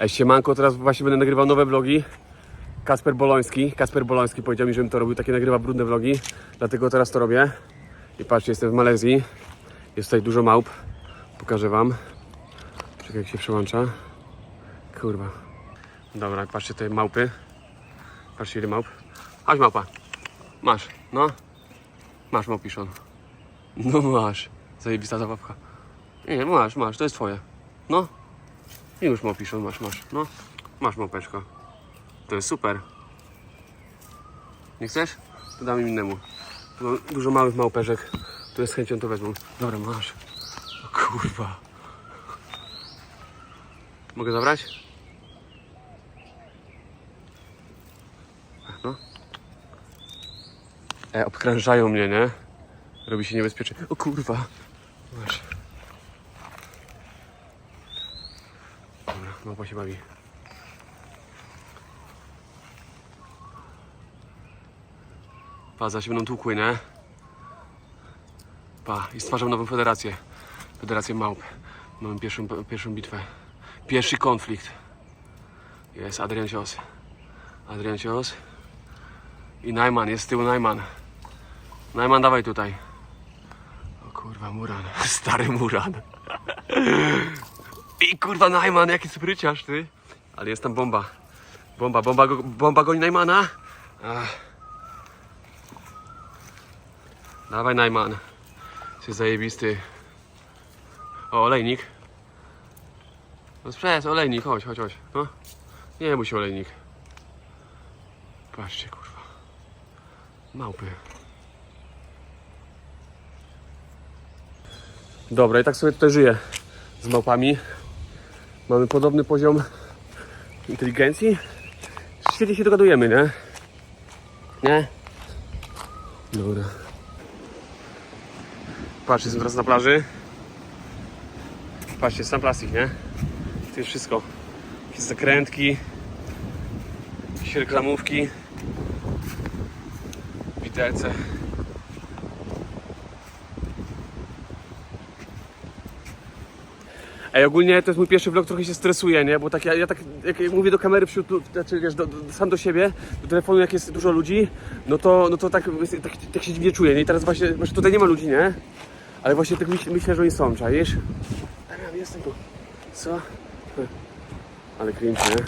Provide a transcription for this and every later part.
Ej, siemanko, teraz właśnie będę nagrywał nowe vlogi. Kasper Boloński, Kasper Boloński powiedział mi, żebym to robił, takie nagrywa brudne vlogi, dlatego teraz to robię. I patrzcie, jestem w Malezji, jest tutaj dużo małp, pokażę wam. Czekaj, jak się przełącza. Kurwa. Dobra, patrzcie tutaj małpy. Patrzcie ile małp. Chodź małpa. Masz, no. Masz małpiszon. No masz. Zajebista zabawka. Nie, masz, masz, to jest twoje. No. I już małpiszon masz, masz. No. Masz małpeczko. To jest super. Nie chcesz? To dam im innemu. Tu mam dużo małych małpeczek. To jest chęcią to wezmą. Dobra, masz. O kurwa. Mogę zabrać? No. E, obkrążają mnie, nie? Robi się niebezpiecznie. O kurwa. Masz. Dobra, małpa się bawi. Pa, zaś będą tłukły, nie? Pa, i stwarzam nową federację. Federację Małp. Mamy pierwszą, pierwszą bitwę. Pierwszy konflikt. Jest Adrian Cios. Adrian Cios. I Najman, jest z tyłu Najman. Najman, dawaj tutaj. O kurwa, Muran. Stary Muran. I kurwa, Najman, jaki spryciarz, ty. Ale jest tam bomba. Bomba, bomba, go- bomba goni Najmana. Ach. Dawaj Najman. Jesteś zajebisty. O, olejnik. No sprzedaj, olejnik, chodź, chodź, chodź. No. Nie bój się olejnik. Patrzcie, kurwa. Małpy. Dobra, i tak sobie tutaj żyję z małpami. Mamy podobny poziom inteligencji. Świetnie się dogadujemy, nie? Nie? Dobra. Patrzcie, jestem teraz na plaży. Patrzcie, sam plastik, nie? To jest wszystko. Jakieś zakrętki, jakieś reklamówki, widelce. Ej, ogólnie to jest mój pierwszy vlog, trochę się stresuję, nie? Bo tak ja, ja tak, jak mówię do kamery wśród, znaczy wiesz, do, do, sam do siebie, do telefonu jak jest dużo ludzi, no to, no to tak, tak, tak się dziwnie czuję, nie? I teraz właśnie, właśnie tutaj nie ma ludzi, nie? Ale właśnie tak myśl, myślę, że oni są, czaisz? Damian, jestem tu. Co? Ale cringe, nie?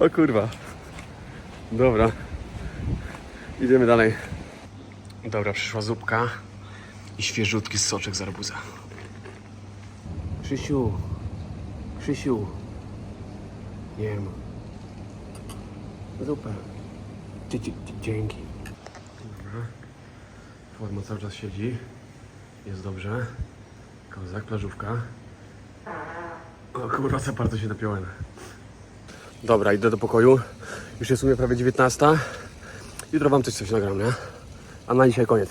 o kurwa. Dobra. Idziemy dalej. Dobra, przyszła zupka i świeżutki soczek z arbuza. Krzysiu, Krzysiu, jem. Zupę. Dzie- dzie- dzie- Dzięki. Dobra. Forma cały czas siedzi. Jest dobrze. Kozak, plażówka. O kurwa, za bardzo się napiąłem. Dobra, idę do pokoju. Już jest w sumie prawie 19. Jutro wam też coś nagram, nie? A na dzisiaj koniec.